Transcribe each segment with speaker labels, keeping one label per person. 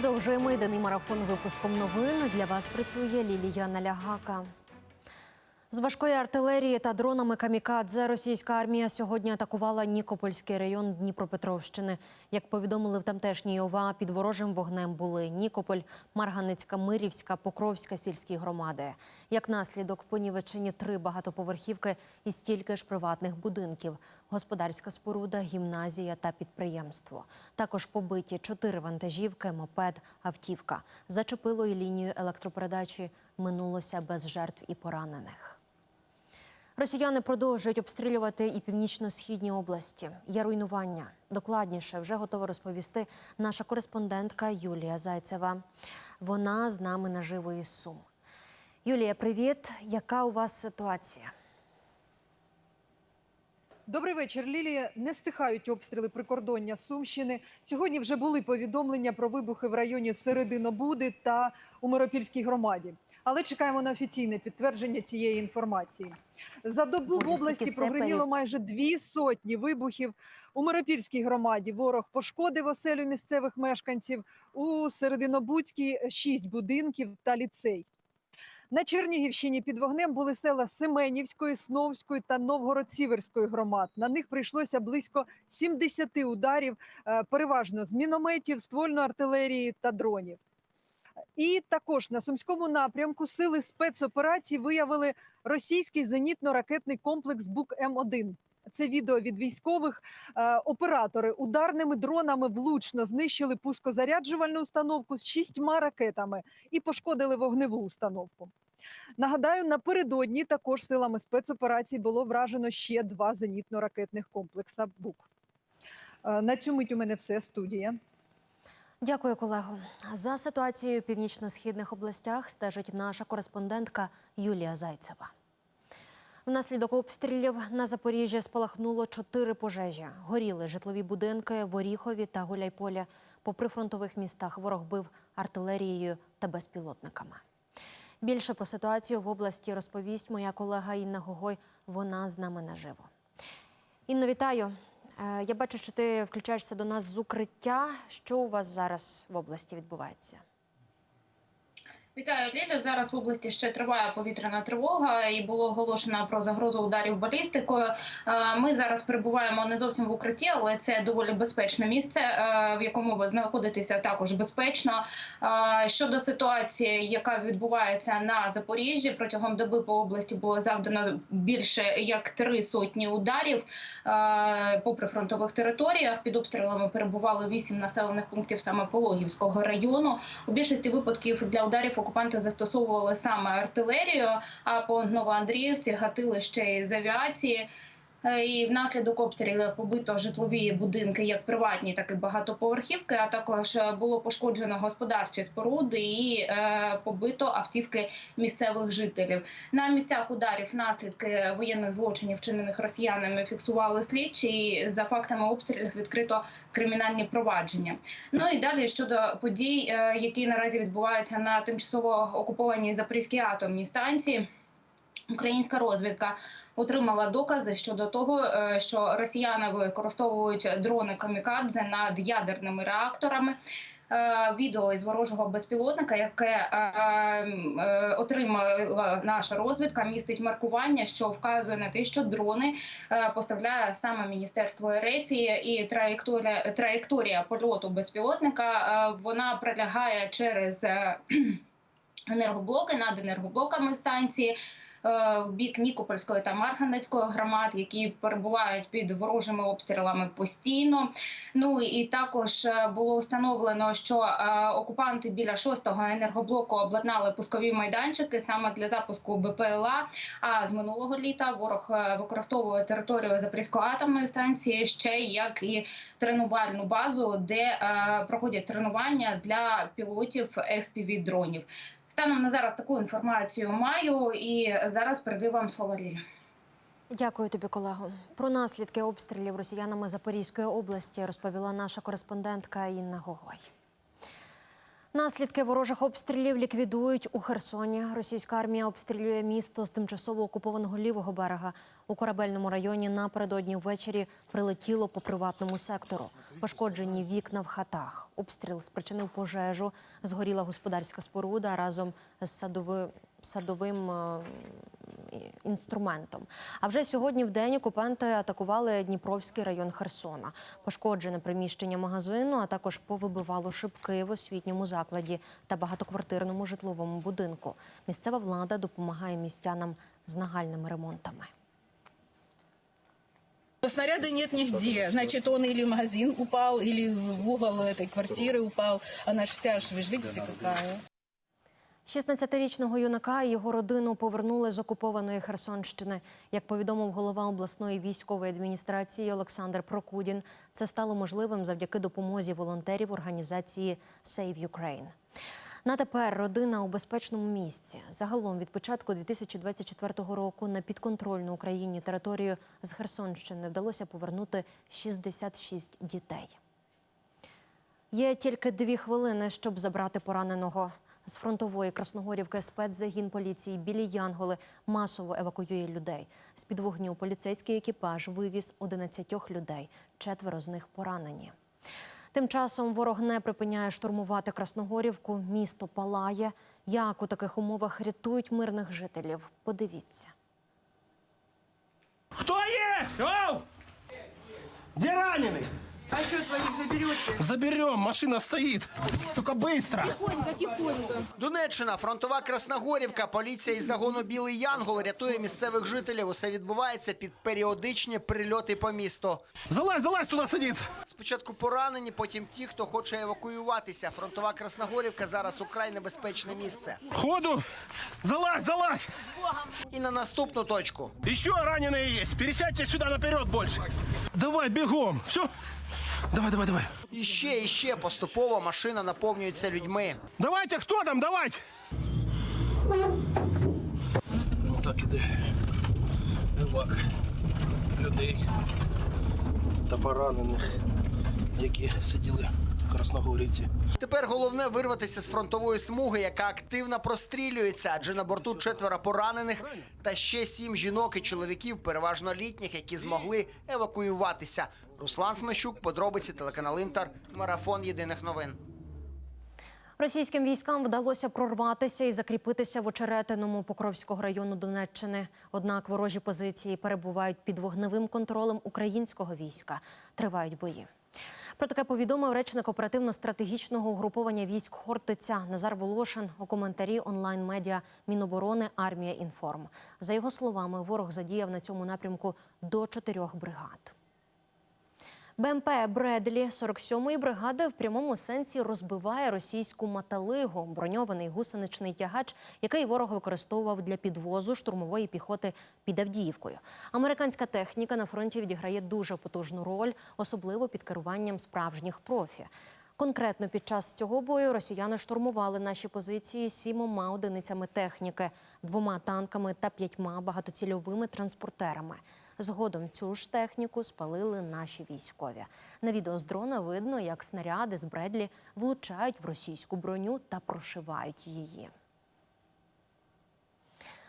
Speaker 1: Продовжуємо єдиний марафон випуском новин. Для вас працює Лілія Налягака. З важкої артилерії та дронами камікадзе російська армія сьогодні атакувала Нікопольський район Дніпропетровщини. Як повідомили в тамтешній ОВА, під ворожим вогнем були Нікополь, Марганицька, Мирівська, Покровська сільські громади. Як наслідок понівечені три багатоповерхівки і стільки ж приватних будинків, господарська споруда, гімназія та підприємство. Також побиті чотири вантажівки, мопед, автівка. Зачепило і лінію електропередачі. Минулося без жертв і поранених. Росіяни продовжують обстрілювати і північно-східні області. Є руйнування. Докладніше вже готова розповісти наша кореспондентка Юлія Зайцева. Вона з нами наживо із Сум. Юлія, привіт. Яка у вас ситуація?
Speaker 2: Добрий вечір, Лілія. Не стихають обстріли прикордоння Сумщини. Сьогодні вже були повідомлення про вибухи в районі Серединобуди та у Миропільській громаді. Але чекаємо на офіційне підтвердження цієї інформації. За добу
Speaker 1: Боже,
Speaker 2: в області прогреміло майже дві сотні вибухів. У Миропільській громаді ворог пошкодив оселю місцевих мешканців. У Серединобудській шість будинків та ліцей. На Чернігівщині під вогнем були села Семенівської, Сновської та Новгород-Сіверської громад. На них прийшлося близько 70 ударів, е, переважно з мінометів, ствольної артилерії та дронів. І також на сумському напрямку сили спецоперацій виявили російський зенітно-ракетний комплекс Бук М1. Це відео від військових. Е, Оператори ударними дронами влучно знищили пускозаряджувальну установку з шістьма ракетами і пошкодили вогневу установку. Нагадаю, напередодні також силами спецоперацій було вражено ще два зенітно-ракетних комплекса БУК. Е, На цю мить у мене все студія.
Speaker 1: Дякую, колего. За ситуацією в північно-східних областях стежить наша кореспондентка Юлія Зайцева. Внаслідок обстрілів на Запоріжжі спалахнуло чотири пожежі. Горіли житлові будинки в Оріхові та Гуляйполі. По прифронтових містах ворог бив артилерією та безпілотниками. Більше про ситуацію в області розповість моя колега Інна Гогой. Вона з нами наживо. Інно, вітаю. Е, Я бачу, що ти включаєшся до нас з укриття. Що у вас зараз в області відбувається?
Speaker 3: Вітаю, Лілю. Зараз в області ще триває повітряна тривога, і було оголошено про загрозу ударів балістикою. Е, Ми зараз перебуваємо не зовсім в укритті, але це доволі безпечне місце, е, в якому ви знаходитеся також безпечно. Е, Щодо ситуації, яка відбувається на Запоріжжі, протягом доби по області було завдано більше як три сотні ударів по прифронтових територіях. Під обстрілами перебували вісім населених пунктів саме Пологівського району. У більшості випадків для ударів окупанти застосовували саме артилерію. А по Новоандріївці гатили ще й з авіації. Е, І внаслідок обстрілів побито житлові будинки, як приватні, так і багатоповерхівки. А також е, було пошкоджено господарчі споруди і е, побито автівки місцевих жителів. На місцях ударів наслідки воєнних злочинів, вчинених росіянами, фіксували слідчі. І за фактами обстрілів відкрито кримінальні провадження. Ну і далі щодо подій, які наразі відбуваються на тимчасово окупованій Запорізькій атомній станції. Українська розвідка отримала докази щодо того, е, що росіяни використовують дрони камікадзе над ядерними реакторами. Е, Відео із ворожого безпілотника, яке е, отримала наша розвідка, містить маркування, що вказує на те, що дрони поставляє саме міністерство РФ і траєкторія траєкторія польоту безпілотника вона пролягає через енергоблоки над енергоблоками станції. Е, В бік Нікопольської та Марганецької громад, які перебувають під ворожими обстрілами постійно. Ну і також е, було встановлено, що е, окупанти біля шостого енергоблоку обладнали пускові майданчики саме для запуску БПЛА. А з минулого літа ворог використовує територію Запорізької атомної станції ще як і тренувальну базу, де проходять тренування для пілотів fpv дронів. Станом на зараз таку інформацію маю, і зараз передаю вам слово Лілі.
Speaker 1: Дякую тобі, колего. Про наслідки обстрілів росіянами Запорізької області розповіла наша кореспондентка Інна Гогой. Наслідки ворожих обстрілів ліквідують у Херсоні. Російська армія обстрілює місто з тимчасово окупованого лівого берега. У корабельному районі напередодні ввечері прилетіло по приватному сектору. Пошкоджені вікна в хатах. Обстріл спричинив пожежу. Згоріла господарська споруда разом з садови, садовим е, і- інструментом. А вже сьогодні в день окупанти атакували Дніпровський район Херсона. Пошкоджене приміщення магазину, а також повибивало шибки в освітньому закладі та багатоквартирному житловому будинку. Місцева влада допомагає містянам з нагальними ремонтами.
Speaker 4: Снаряда нет нигде. Значит, он или в магазин упал, или в угол этой квартиры упал. Она же вся, ж, вы же видите, какая.
Speaker 1: 16-річного юнака і його родину повернули з окупованої Херсонщини. Як повідомив голова обласної військової адміністрації Олександр Прокудін, це стало можливим завдяки допомозі волонтерів організації Save Ukraine. На тепер родина у безпечному місці. Загалом від початку 2024 року на підконтрольну Україні територію з Херсонщини вдалося повернути 66 дітей. Є тільки дві хвилини, щоб забрати пораненого. З фронтової Красногорівки спецзагін поліції білі Янголи масово евакуює людей. З під вогню поліцейський екіпаж вивіз 11 людей. Четверо з них поранені. Тим часом ворог не припиняє штурмувати Красногорівку. Місто палає. Як у таких умовах рятують мирних жителів? Подивіться.
Speaker 5: Кто есть? Оу! Где раненый?
Speaker 6: А что твоих заберете?
Speaker 5: Заберем, машина стоит. Только быстро.
Speaker 6: Тихонько, тихонько.
Speaker 7: Донеччина, фронтова Красногорівка, поліція із загону Білий Янгол рятує місцевих жителів. Усе відбувається під періодичні прильоти по місту.
Speaker 5: Залазь, залазь туда садиться.
Speaker 7: Спочатку поранені, потім ті, хто хоче евакуюватися. Фронтова Красногорівка зараз украй небезпечне місце.
Speaker 5: Ходу. Залазь, залазь.
Speaker 7: І на наступну точку.
Speaker 5: Еще раненые есть. Пересядьте сюда наперед больше. Давай, бегом. Все. Давай, давай, давай.
Speaker 7: Іще, ще, ще поступово машина наповнюється людьми.
Speaker 5: Давайте, хто там, давайте. Ну так іде. Евак людей та поранених, які сиділи в Красногорівці.
Speaker 7: Тепер головне вирватися з фронтової смуги, яка активно прострілюється, адже на борту четверо поранених та ще сім жінок і чоловіків, переважно літніх, які змогли евакуюватися. Руслан Смещук, подробиці телеканал Інтер, марафон єдиних новин.
Speaker 1: Російським військам вдалося прорватися і закріпитися в очеретиному Покровського району Донеччини. Однак ворожі позиції перебувають під вогневим контролем українського війська. Тривають бої. Про таке повідомив речник оперативно-стратегічного угруповання військ Хортиця Назар Волошин у коментарі онлайн-медіа Міноборони Армія Інформ. За його словами, ворог задіяв на цьому напрямку до чотирьох бригад. БМП Бредлі 47-ї бригади в прямому сенсі розбиває російську маталигу, броньований гусеничний тягач, який ворог використовував для підвозу штурмової піхоти під Авдіївкою. Американська техніка на фронті відіграє дуже потужну роль, особливо під керуванням справжніх профі. Конкретно під час цього бою росіяни штурмували наші позиції сімома одиницями техніки, двома танками та п'ятьма багатоцільовими транспортерами. Згодом цю ж техніку спалили наші військові. На відео з дрона видно, як снаряди з Бредлі влучають в російську броню та прошивають її.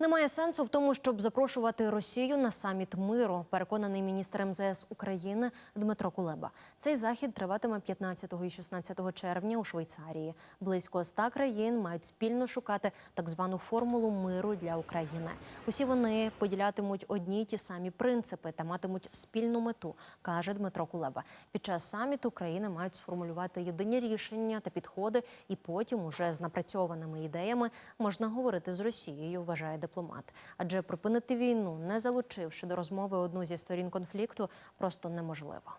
Speaker 1: Немає сенсу в тому, щоб запрошувати Росію на саміт миру, переконаний міністр МЗС України Дмитро Кулеба. Цей захід триватиме 15 і 16 червня у Швейцарії. Близько 100 країн мають спільно шукати так звану формулу миру для України. Усі вони поділятимуть одні й ті самі принципи та матимуть спільну мету, каже Дмитро Кулеба. Під час саміту країни мають сформулювати єдині рішення та підходи, і потім, уже з напрацьованими ідеями, можна говорити з Росією, вважає дипломат. Адже припинити війну, не залучивши до розмови одну зі сторін конфлікту, просто неможливо.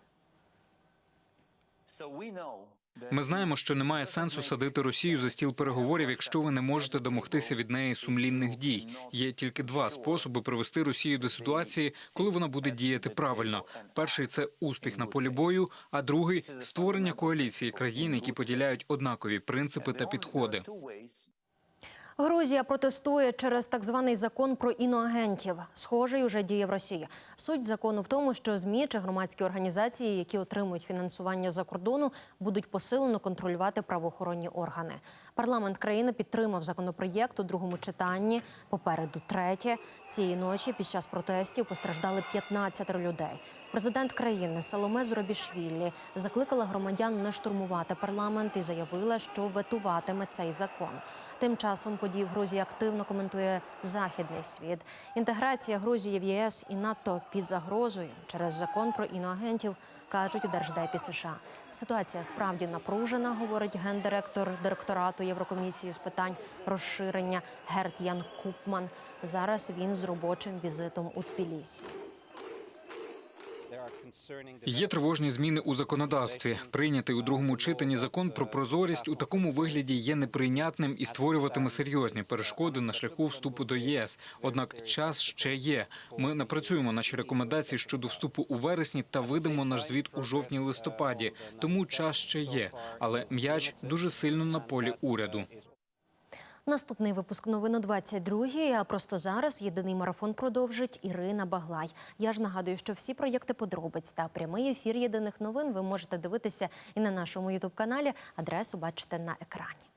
Speaker 8: Ми знаємо, що немає сенсу садити Росію за стіл переговорів, якщо ви не можете домогтися від неї сумлінних дій. Є тільки два способи привести Росію до ситуації, коли вона буде діяти правильно. Перший це успіх на полі бою, а другий створення коаліції країн, які поділяють однакові принципи та підходи.
Speaker 1: Грузія протестує через так званий закон про іноагентів. Схожий уже діє в Росії. Суть закону в тому, що змі чи громадські організації, які отримують фінансування за кордону, будуть посилено контролювати правоохоронні органи. Парламент країни підтримав законопроєкт у другому читанні. Попереду третє. Цієї ночі під час протестів постраждали 15 людей. Президент країни Саломе Зурабішвілі закликала громадян не штурмувати парламент і заявила, що ветуватиме цей закон. Тим часом події в Грузії активно коментує західний світ. Інтеграція Грузії в ЄС і НАТО під загрозою через закон про іноагентів кажуть у держдепі США. Ситуація справді напружена, говорить гендиректор директорату Єврокомісії з питань розширення Герт Ян Купман. Зараз він з робочим візитом у Тбілісі.
Speaker 8: Є тривожні зміни у законодавстві. Прийнятий у другому читанні закон про прозорість у такому вигляді є неприйнятним і створюватиме серйозні перешкоди на шляху вступу до ЄС. Однак час ще є. Ми напрацюємо наші рекомендації щодо вступу у вересні та видамо наш звіт у жовтні-листопаді. Тому час ще є, але м'яч дуже сильно на полі уряду.
Speaker 1: Наступний випуск новин о 22, А просто зараз єдиний марафон продовжить Ірина Баглай. Я ж нагадую, що всі проєкти подробиць та прямий ефір єдиних новин ви можете дивитися і на нашому ютуб каналі. Адресу бачите на екрані.